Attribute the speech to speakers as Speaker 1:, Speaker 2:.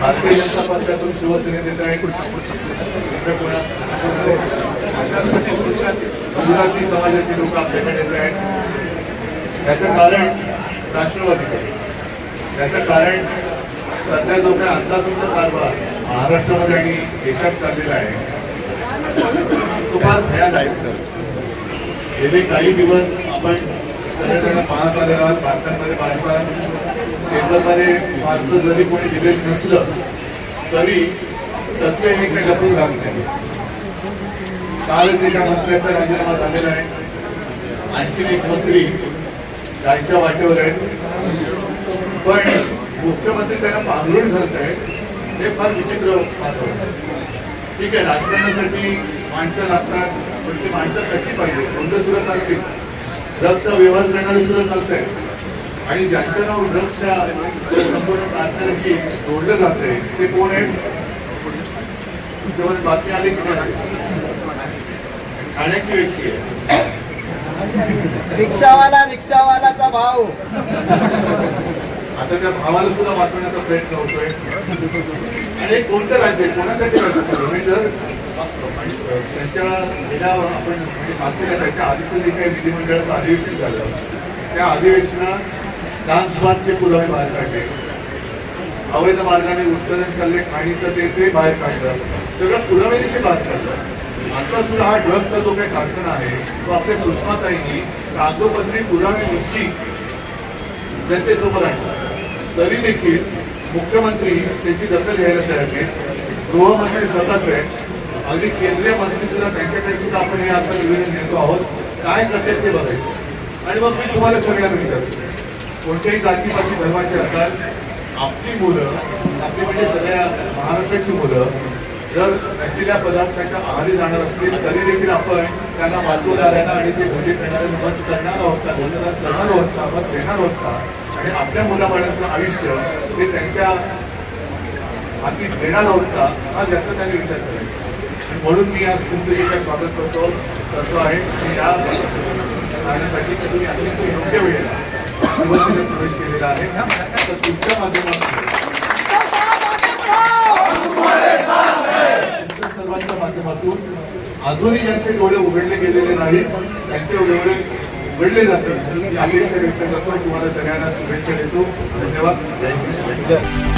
Speaker 1: भारतीय जनता पक्षातून शिवसेनेत येत आहेत दुसऱ्या गुजराती समाजाचे लोक आपल्याकडे येत आहेत. याचं कारण राष्ट्रवादी याचं कारण सध्या जो काही अंदाधुंद कारभार महाराष्ट्रामध्ये आणि देशात चाललेला आहे तो फार भयादायक गेले काही दिवस आपण सगळेजण पाहत आलेला आहोत भारतामध्ये भाजपा पेपरमध्ये फारसं जरी कोणी दिलेलं नसलं तरी सत्य हे काही लपून लागते. कालच एका मंत्र्याचा राजीनामा झालेला आहे. आणखीन एक मंत्री जायच्या वाटेवर आहेत. पण मुख्यमंत्री त्यांना पांघरून घालत आहेत ते फार विचित्र वातावरण आहे. ठीक आहे राजकारणासाठी माणसं लागतात पण ती माणसं कशी पाहिजे? कोणतं सुद्धा चालतील. ड्रग्सचा व्यवहार करणारे सुद्धा चालत आहेत आणि ज्यांचं नाव ड्रग्सच्या संपूर्ण कारखान्याशी जोडलं जात आहे ते कोण आहेत? तुमच्यामध्ये बातमी आली की नाही? ठाण्याची व्यक्ती आहे.
Speaker 2: रिक्षावाला रिक्षावालाचा भाऊ.
Speaker 1: आता त्या भावाला सुद्धा वाचवण्याचा प्रयत्न होतोय. आणि कोणतं राज्य आहे? कोणासाठी राज्य तुम्ही जर त्यांच्या गेल्या आपण म्हणजे पाचव्या त्याच्या आधीचं जे काही विधिमंडळाचं अधिवेशन झालं त्या अधिवेशनात ट्रान्सफारचे पुरावे बाहेर काढले. अवैध मार्गाने उत्खनन चालले खाणीचं ते ते बाहेर काढलं. सगळं पुराव्यानिशी बाहेर काढलं. आता सुद्धा हा ड्रग्सचा जो काही कारखाना आहे तो आपल्या सुषमाताईंनी कागदोपत्री पुराव्यानिशी जनतेसमोर आणला. तरी देखील मुख्यमंत्री त्याची दखल घ्यायला तयार नाहीत. गृहमंत्री स्वतःच आहेत. अगदी केंद्रीय मंत्री सुद्धा त्यांच्याकडे सुद्धा आपण हे आता निवेदन देतो आहोत. काय करते ते बघायचं. आणि मग मी तुम्हाला सगळ्यांना विचारतो. कोणत्याही जातीपाती धर्माचे असाल आपली मुलं आपली म्हणजे सगळ्या महाराष्ट्राची मुलं जर नशिल्या पदार्थाच्या आहारी जाणार असतील तरी देखील आपण त्यांना वाचवणाऱ्यांना आणि ते घरी करणारे मत करणार आहोत का? भोजनात करणार आहोत का? मत देणार आहोत का? आणि आपल्या मुलाबाळांचं आयुष्य ते त्यांच्या हाती देणार आहोत का? हा ज्याचा त्यांनी विचार करायचा. आणि म्हणून मी आज तुमचं जे स्वागत करतो. करतो आहे की या कारणासाठी तुम्ही अत्यंत योग्य वेळेला शिवसेनेत प्रवेश केलेला आहे. तर तुमच्या माध्यमातून तुमच्या सर्वांच्या माध्यमातून अजूनही ज्यांचे डोळे उघडले गेलेले नाहीत. त्यांचे डोळे उघडले जातील. ही अपेक्षा व्यक्त करतो. तुम्हाला सगळ्यांना शुभेच्छा देतो. धन्यवाद. जय हिंद. जय हिंद.